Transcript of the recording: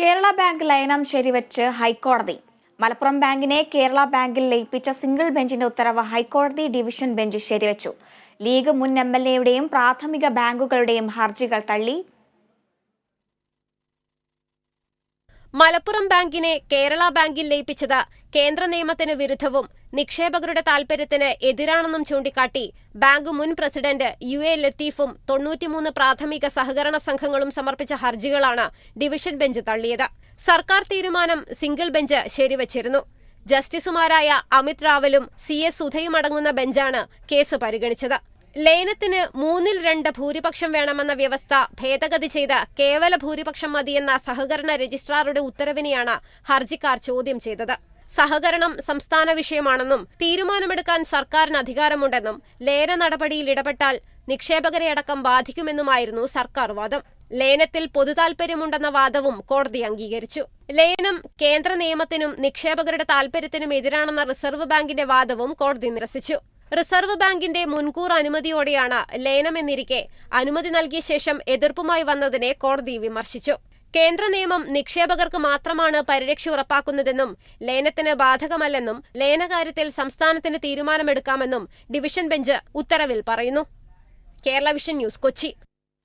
Kerala bank ലയനം ശരിവെച്ച് ഹൈക്കോടതി. മലപ്പുറം ബാങ്കിനെ കേരള ബാങ്കിൽ ലയിപ്പിച്ച സിംഗിൾ ബെഞ്ചിന്റെ ഉത്തരവ് ഹൈക്കോടതി ഡിവിഷൻ ബെഞ്ച് ശരിവെച്ചു. ലീഗ് മുൻ എം എൽ എയുടെയും പ്രാഥമിക ബാങ്കുകളുടെയും ഹർജികൾ തള്ളി. മലപ്പുറം ബാങ്കിനെ കേരള ബാങ്കിൽ ലയിപ്പിച്ചത് കേന്ദ്ര നിയമത്തിന് വിരുദ്ധവും നിക്ഷേപകരുടെ താൽപര്യത്തിന് എതിരാണെന്നും ചൂണ്ടിക്കാട്ടി ബാങ്ക് മുൻ പ്രസിഡന്റ് യു എ ലത്തീഫും തൊണ്ണൂറ്റിമൂന്ന് പ്രാഥമിക സഹകരണ സംഘങ്ങളും സമർപ്പിച്ച ഹർജികളാണ് ഡിവിഷൻ ബെഞ്ച് തള്ളിയത്. സർക്കാർ തീരുമാനം സിംഗിൾ ബെഞ്ച് ശരിവച്ചിരുന്നു. ജസ്റ്റിസുമാരായ അമിത് റാവലും സി എസ് സുധയും അടങ്ങുന്ന ബെഞ്ചാണ് കേസ് പരിഗണിച്ചത്. ലയനത്തിന് മൂന്നിൽ രണ്ട് ഭൂരിപക്ഷം വേണമെന്ന വ്യവസ്ഥ ഭേദഗതി ചെയ്ത് കേവല ഭൂരിപക്ഷം മതിയെന്ന സഹകരണ രജിസ്ട്രാറുടെ ഉത്തരവിനെയാണ് ഹർജിക്കാർ ചോദ്യം ചെയ്തത്. സഹകരണം സംസ്ഥാന വിഷയമാണെന്നും തീരുമാനമെടുക്കാൻ സർക്കാരിന് അധികാരമുണ്ടെന്നും ലയന നടപടിയിൽ ഇടപെട്ടാൽ നിക്ഷേപകരെ അടക്കം ബാധിക്കുമെന്നുമായിരുന്നു സർക്കാർ വാദം. ലയനത്തിൽ പൊതുതാൽപര്യമുണ്ടെന്ന വാദവും കോടതി അംഗീകരിച്ചു. ലയനം കേന്ദ്ര നിയമത്തിനും നിക്ഷേപകരുടെ താൽപര്യത്തിനും എതിരാണെന്ന റിസർവ് ബാങ്കിന്റെ വാദവും കോടതി നിരസിച്ചു. റിസർവ് ബാങ്കിന്റെ മുൻകൂർ അനുമതിയോടെയാണ് ലയനമെന്നിരിക്കെ അനുമതി നൽകിയ ശേഷം എതിർപ്പുമായി വന്നതിനെ കോടതി വിമർശിച്ചു. കേന്ദ്ര നിയമം നിക്ഷേപകർക്ക് മാത്രമാണ് പരിരക്ഷ ഉറപ്പാക്കുന്നതെന്നും ലയനത്തിന് ബാധകമല്ലെന്നും ലയനകാര്യത്തിൽ സംസ്ഥാനത്തിന് തീരുമാനമെടുക്കാമെന്നും ഡിവിഷൻ ബെഞ്ച് ഉത്തരവിൽ പറയുന്നു. Kerala vision news Kochi.